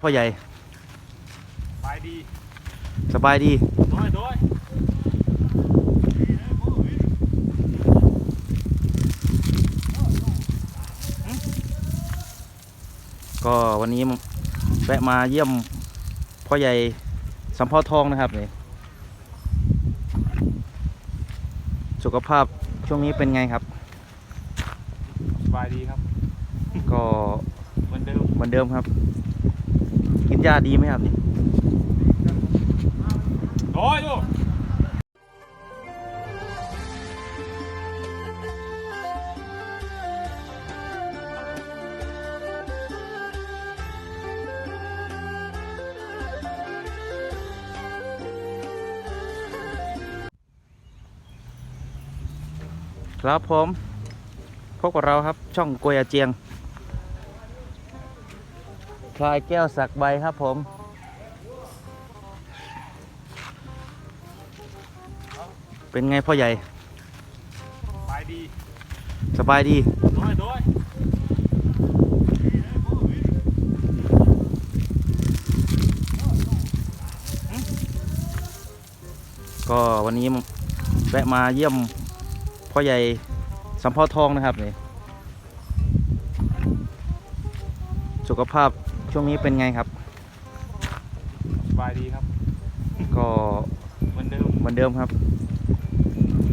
พ่อใหญ่ ไปดีสบายดี โดยโดยก็วันนี้แวะมาเยี่ยมพ่อใหญ่สัมพอทองนะครับนี่สุขภาพช่วงนี้เป็นไงครับ สบายดีครับ ก็เหมือนเดิมเหมือนเดิมครับ กินยาดีไหมครับนี่โดยดูครับผมพบกับเราครับช่องกวยอาเจียง พลายแก้วสักใบครับผม เป็นไงพ่อใหญ่ ไปดีสบายดีโดยโดยก็วันนี้แวะมาเยี่ยมพ่อใหญ่สัมพอทองนะครับนี่สุขภาพ ช่วงนี้เป็นไงครับ สบายดีครับ ก็เหมือนเดิมเหมือนเดิมครับ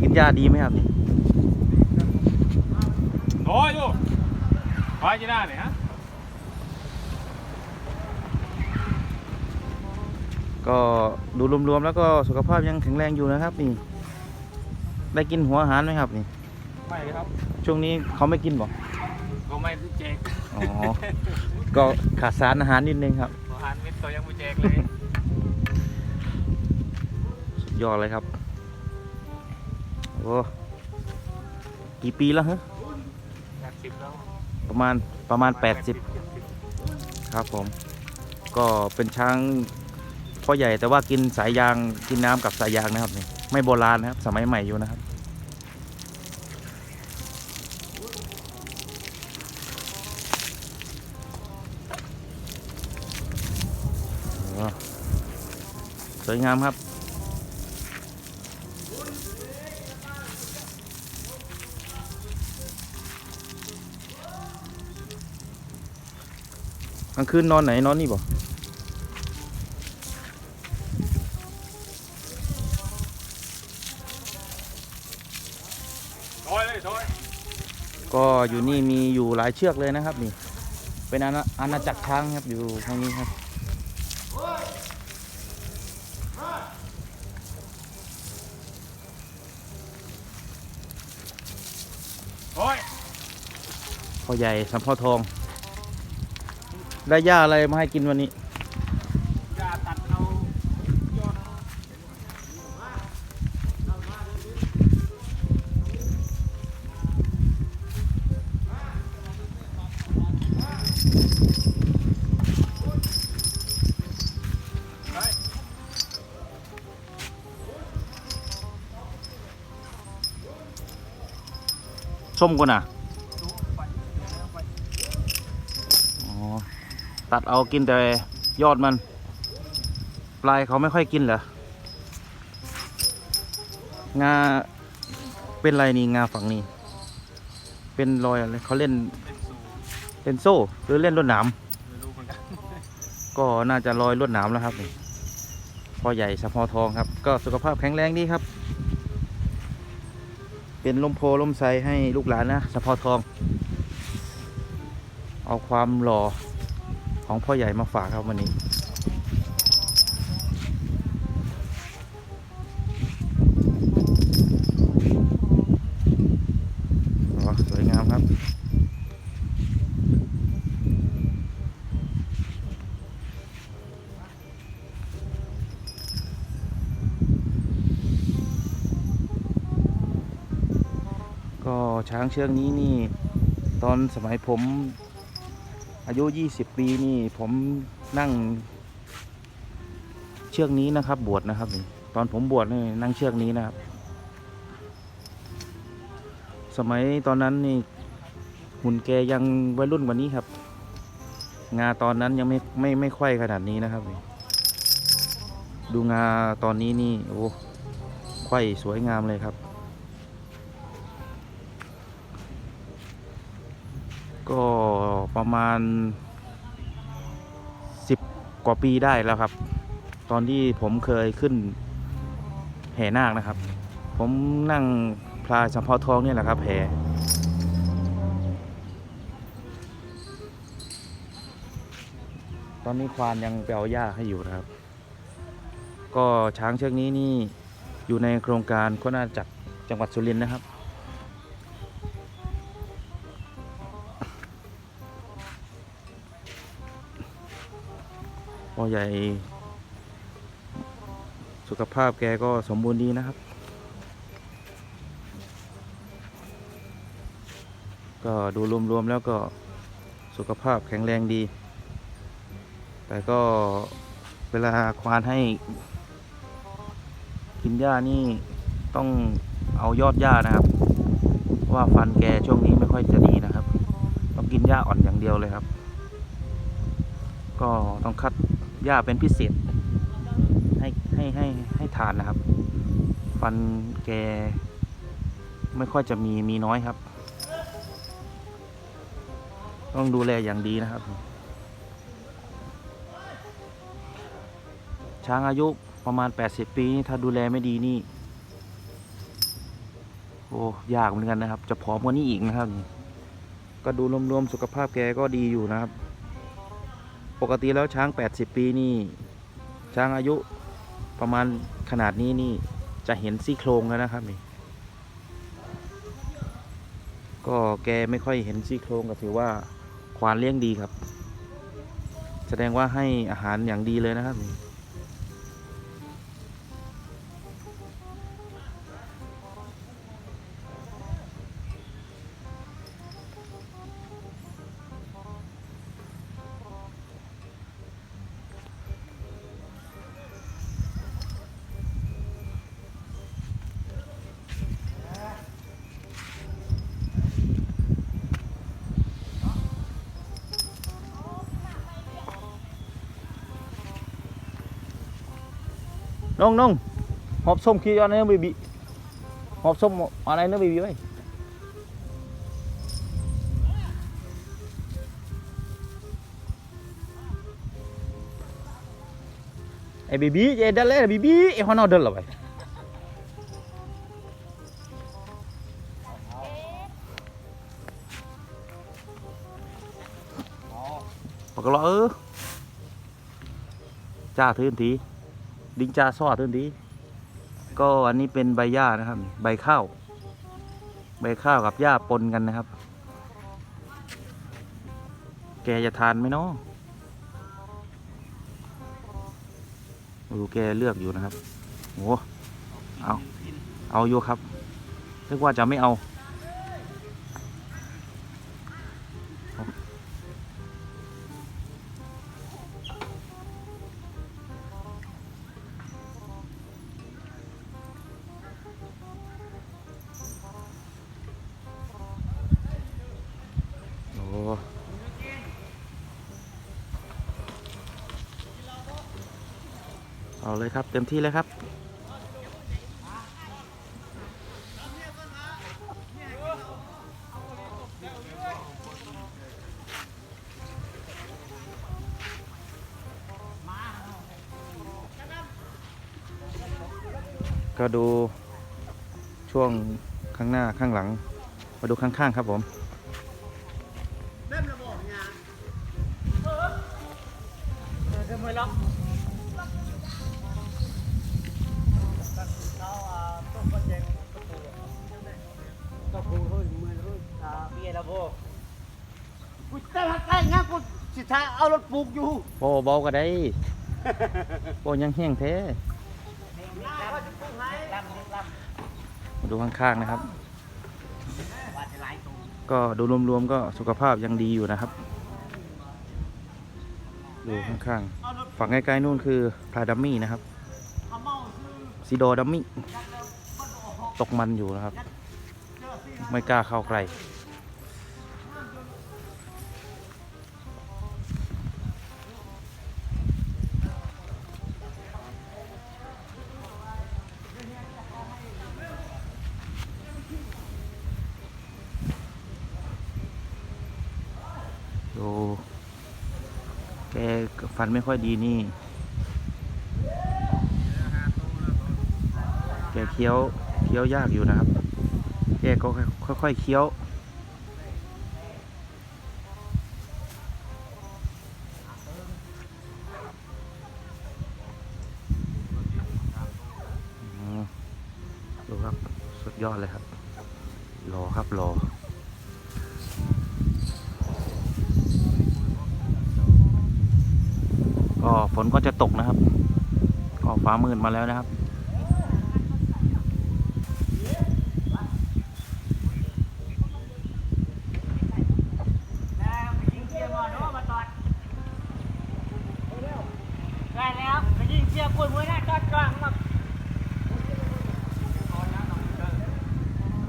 กินยาดีไหมครับนี่โดยดูไปจีน่าเนี่ยฮะก็ดูรวมๆแล้วก็สุขภาพยังแข็งแรงอยู่นะครับนี่ได้กินหัวอาหารไหมครับนี่ไม่ครับ ช่วงนี้เขาไม่กินบอกก็ไม่ได้แจกอ๋อ ก็ขาดสารอาหารนิดนึงครับอาหารเม็ดตัวยังไม่แจกเลย สุดยอดเลยครับ โอ้ กี่ปีแล้วฮะแปดสิบแล้ว ประมาณประมาณ 80 ครับผม ก็เป็นช้างพ่อใหญ่แต่ว่ากินสายยางกินน้ำกับสายยางนะครับนี่ไม่โบราณนะครับ สมัยใหม่อยู่นะครับ สวยงามครับกลางคืนนอนไหนนอนนี่บ่โดยเลยโดยก็อยู่นี่มีอยู่หลายเชือกเลยนะครับนี่ เป็นอาณาจักรช้างครับอยู่ทางนี้ครับ โดย พ่อใหญ่สัมพ่อทอง ได้หญ้าอะไรมาให้กินวันนี้ยาตัดเอายอดส้มก่อนอะ ตัดเอากินแต่ยอดมัน ปลายเขาไม่ค่อยกินเหรองาเป็นไรนี่งาฝั่งนี้ เป็นรอยอะไรเขาเล่นเป็นโซ่หรือเล่นรวดหนามก็น่าจะลอยลวดหนามแล้วครับนี่พอใหญ่สะพอทองครับ ก็สุขภาพแข็งแรงดีครับ เป็นลมโพลมไซให้ลูกหลานนะสะพอทอง เอาความหล่อ ของพ่อใหญ่มาฝากครับวันนี้ สวยงามครับ ก็ช้างเชือกนี้นี่ ตอนสมัยผม อายุ 20 ปีนี่ผมนั่ง เชือกนี้นะครับ บวชนะครับนี่ตอนผมบวชนี่นั่งเชือกนี้นะครับ สมัยตอนนั้นนี่หุ่นแกยังวัยรุ่นกว่านี้ครับ งาตอนนั้นยังไม่ไม่ไม่ค่อยขนาดนี้นะครับ ดูงาตอนนี้นี่โอ้ไขว้สวยงามเลยครับ ประมาณสิบกว่าปีได้แล้วครับ ตอนที่ผมเคยขึ้นแห่นาคนะครับ ผมนั่งพลายสำเภาทองนี่แหละครับแห่ตอนนี้ควานยังไปเอาหญ้าให้อยู่นะครับ ก็ช้างเชือกนี้นี่อยู่ในโครงการโคนาจักรจังหวัดสุรินทร์นะครับ พ่อใหญ่ สุขภาพแกก็สมบูรณ์ดีนะครับ ก็ดูรวมๆแล้วก็สุขภาพแข็งแรงดี แต่ก็เวลาควานให้กินหญ้านี่ต้องเอายอดหญ้านะครับ ว่าฟันแกช่วงนี้ไม่ค่อยจะดีนะครับ ต้องกินหญ้าอ่อนอย่างเดียวเลยครับ ก็ต้องคัด หญ้าเป็นพิเศษ ให้ให้ให้ให้ทานนะครับ ฟันแกไม่ค่อยจะมีมีน้อยครับ ต้องดูแลอย่างดีนะครับ ช้างอายุประมาณ 80 ปีถ้าดูแลไม่ดีนี่ โอ้ยากเหมือนกันนะครับ จะผอมกว่านี้อีกนะครับ ก็ดูรวมๆสุขภาพแกก็ดีอยู่นะครับ ปกติแล้วช้าง 80 ปีนี่ ช้างอายุประมาณขนาดนี้นี่จะเห็นซี่โครงแล้วนะครับนี่ ก็แกไม่ค่อยเห็นซี่โครงก็ถือว่าควานเลี้ยงดีครับ แสดงว่าให้อาหารอย่างดีเลยนะครับนี่ น้องน้องหอบส้มขี้อะไรนะบีบีหอบส้มอะไรนะบี ดัลเลยบีบีไอ้ฮอนเอาดัลละไปบอกก็รอเออจ้าทืนทีดิงจาซอดทันทีก็อันนี้เป็นใบหญ้านะครับ ใบข้าว ใบข้าวกับหญ้าปนกันนะครับ แกจะทานไหมเนาะดูแกเลือกอยู่นะครับโอ้เอาเอาอยู่ครับนึกว่าจะไม่เอา เลยครับ เต็มที่เลยครับ ก็ดูช่วงข้างหน้าข้างหลัง มาดูข้างๆครับผม Tao phụ thôi, mười thôi. À, bia là vô. Ui, tao hạt tay ngang con chỉ tha ao lột buộc dù. โป้เบาก็ได้โป้ยังแห้งแท้มาดูข้างๆนะครับ ก็ดูรวมๆก็สุขภาพยังดีอยู่นะครับ ดูข้างๆฝั่งใกล้ๆนู่นคือพลาดัมมี่นะครับซีโดดัมมี่ ตกมันอยู่นะครับ ไม่กล้าเข้าใกล้ดูแกฟันไม่ค่อยดีนี่ แกเคี้ยว เคี้ยวยากอยู่นะครับแกก็ค่อยๆเคี้ยว ดูครับ สุดยอดเลยครับ รอครับรอก็ฝนก็จะตกนะครับ ก็ฟ้ามืดมาแล้วนะครับ แล้วไปยิงเชียร์มาเนาะมาตอดได้แล้วไปยิงเชียร์ปุ่นมือหน้าจอดกลางมา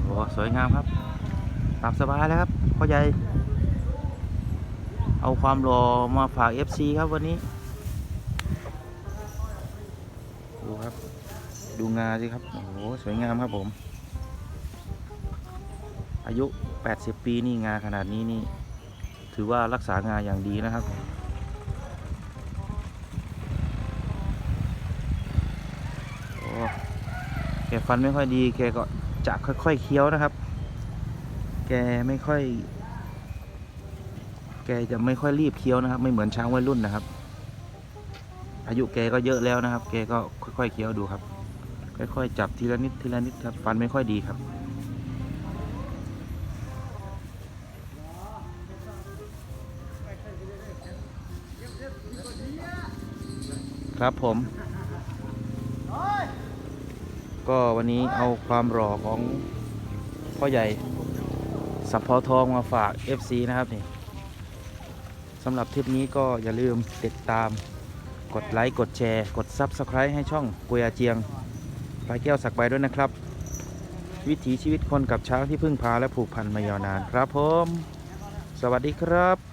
โอ้สวยงามครับ ตามสบายแล้วครับพ่อใหญ่เอาความรอมาฝาก FC ครับวันนี้ ดูครับ ดูงาสิครับ โอ้โห สวยงามครับผม อายุ 80 ปีนี่งาขนาดนี้นี่ ถือว่ารักษางาอย่างดีนะครับโอ้แกฟันไม่ค่อยดีแกก็จะค่อยๆเคี้ยวนะครับ แกไม่ค่อย แกจะไม่ค่อยรีบเคี้ยวนะครับ ไม่เหมือนช้างวัยรุ่นนะครับ อายุแกก็เยอะแล้วนะครับ แกก็ค่อยๆเคี้ยวดูครับ ค่อยๆจับทีละนิดทีละนิดครับ ฟันไม่ค่อยดีครับครับผม ก็วันนี้เอาความหล่อของพ่อใหญ่ สับพอทองมาฝาก FC นะครับนี่สำหรับทริปนี้ก็อย่าลืมติดตาม กดไลค์ กดแชร์ กด Subscribe ให้ช่องกุยอาเจียงปลายแก้วสักใบด้วยนะครับ วิถีชีวิตคนกับช้างที่พึ่งพาและผูกพันมายาวนานครับผม สวัสดีครับ